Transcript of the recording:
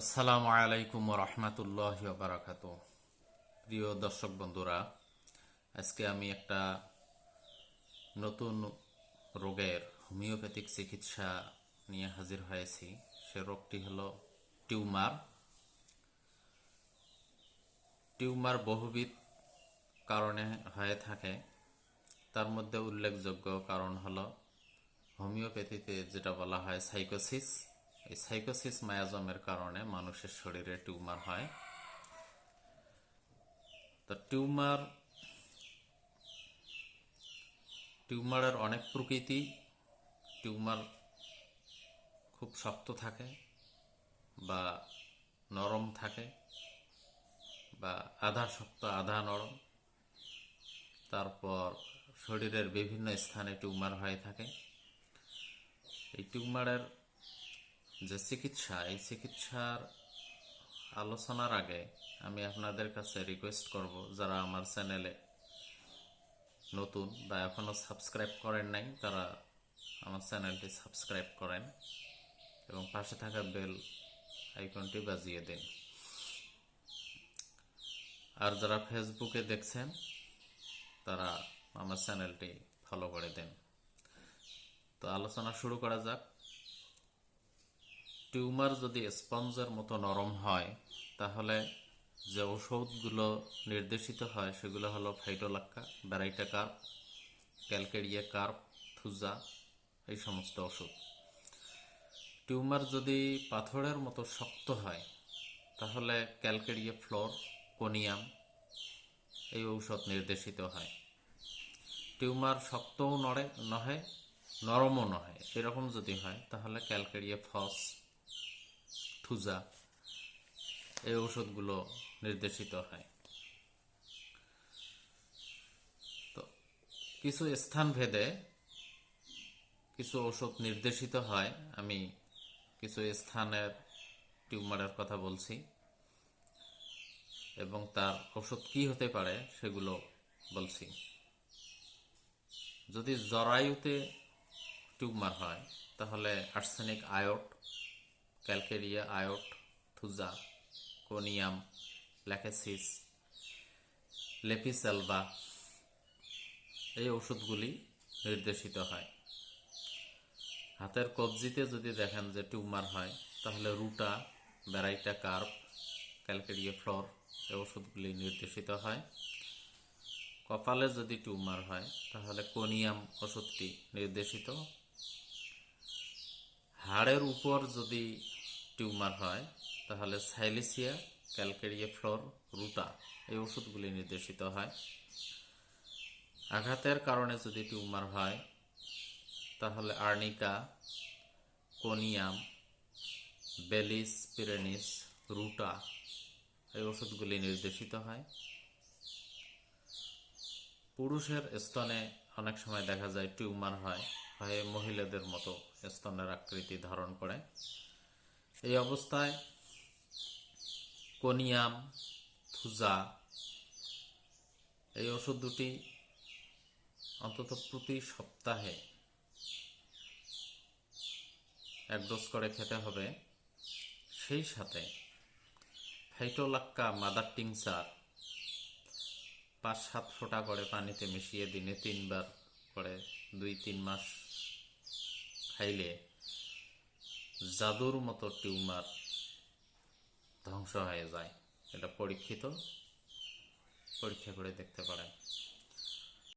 আসসালামু আলাইকুম রহমতুল্লাহ বারাকাত প্রিয় দর্শক বন্ধুরা, আজকে আমি একটা নতুন রোগের হোমিওপ্যাথিক চিকিৎসা নিয়ে হাজির হয়েছি। সে রোগটি হলো টিউমার। টিউমার বহুবিধ কারণে হয়ে থাকে। তার মধ্যে উল্লেখযোগ্য কারণ হলো হোমিওপ্যাথিতে যেটা বলা হয় সাইকোসিস। এই সাইকোসিস মায়াজমের কারণে মানুষের শরীরে টিউমার হয়। তো টিউমার, টিউমারের অনেক প্রকৃতি, টিউমার খুব শক্ত থাকে বা নরম থাকে বা আধা শক্ত, আধা নরম। তারপর শরীরের বিভিন্ন স্থানে টিউমার হয়ে থাকে। এই টিউমারের যে চিকিৎসা, এই চিকিৎসার আলোচনার আগে আমি আপনাদের কাছে রিকোয়েস্ট করব, যারা আমার চ্যানেলে নতুন বা এখনও সাবস্ক্রাইব করেন নাই, তারা আমার চ্যানেলটি সাবস্ক্রাইব করেন এবং পাশে থাকা বেল আইকনটি বাজিয়ে দিন। আর যারা ফেসবুকে দেখছেন, তারা আমার চ্যানেলটি ফলো করে দেন। তো আলোচনা শুরু করা যাক। টিউমার যদি স্পঞ্জের মতো নরম হয়, তাহলে যে ওষুধগুলো নির্দেশিত হয়, সেগুলো হলো phytolacca baryta carb calcarea carb thuja এই সমস্ত ওষুধ টিউমার যদি পাথরের মতো শক্ত হয়, তাহলে ক্যালকেরিয়া ফ্লোর কোনিয়াম এই ঔষধ নির্দেশিত হয়। টিউমার শক্তও নড়ে, নহে, নরমও নহে, এরকম যদি হয়, তাহলে ক্যালকেরিয়া ফস থুজা। এই ঔষধগুলো নির্দেশিত হয়। তো কিছু স্থান ভেদে কিছু ওষুধ নির্দেশিত হয়। আমি কিছু স্থানের টিউমারের কথা বলছি। এবং তার ওষুধ কি হতে পারে সেগুলো বলছি। যদি জরায়ুতে টিউমার হয়, তাহলে arsenic iod calcarea iod, thuja, conium, lachesis lapis alba এই ওষুধগুলি নির্দেশিত হয়। হাতের কবজিতে যদি দেখেন যে টিউমার হয়, তাহলে ruta, baryta carb, calcarea fluor এই ওষুধগুলি নির্দেশিত হয়। কপালে যদি টিউমার হয়, তাহলে কোনিয়াম ওষুধটি নির্দেশিত। হাড়ের উপর যদি টিউমার হয়, তাহলে সাইলিসিয়া, ক্যালকেরিয়া ফ্লোর, রুটা এই ওষুধগুলি নির্দেশিত হয়। আঘাতের কারণে যদি টিউমার হয়, তাহলে আর্নিকা, কোনিয়াম, বেলিস, পিরেনিস, রুটা এই ওষুধগুলি নির্দেশিত হয়। পুরুষের স্তনে অনেক সময় দেখা যায় টিউমার হয় হয় মহিলাদের মতো স্তনের আকৃতি ধারণ করে। এই অবস্থায় কোনিয়াম থুজা এই ওষুধ দুটি অন্তত প্রতি সপ্তাহে এক ডোজ করে খেতে হবে। সেই সাথে ফাইটোলাক্কা মাদার টিংচার পাঁচ সাত ফোঁটা করে পানিতে মিশিয়ে দিনে তিনবার করে দুই তিন মাস খাইলে জাদুর মতো টিউমার ধ্বংস হয়ে যায়। এটা পরীক্ষিত পরীক্ষা করে দেখতে পারেন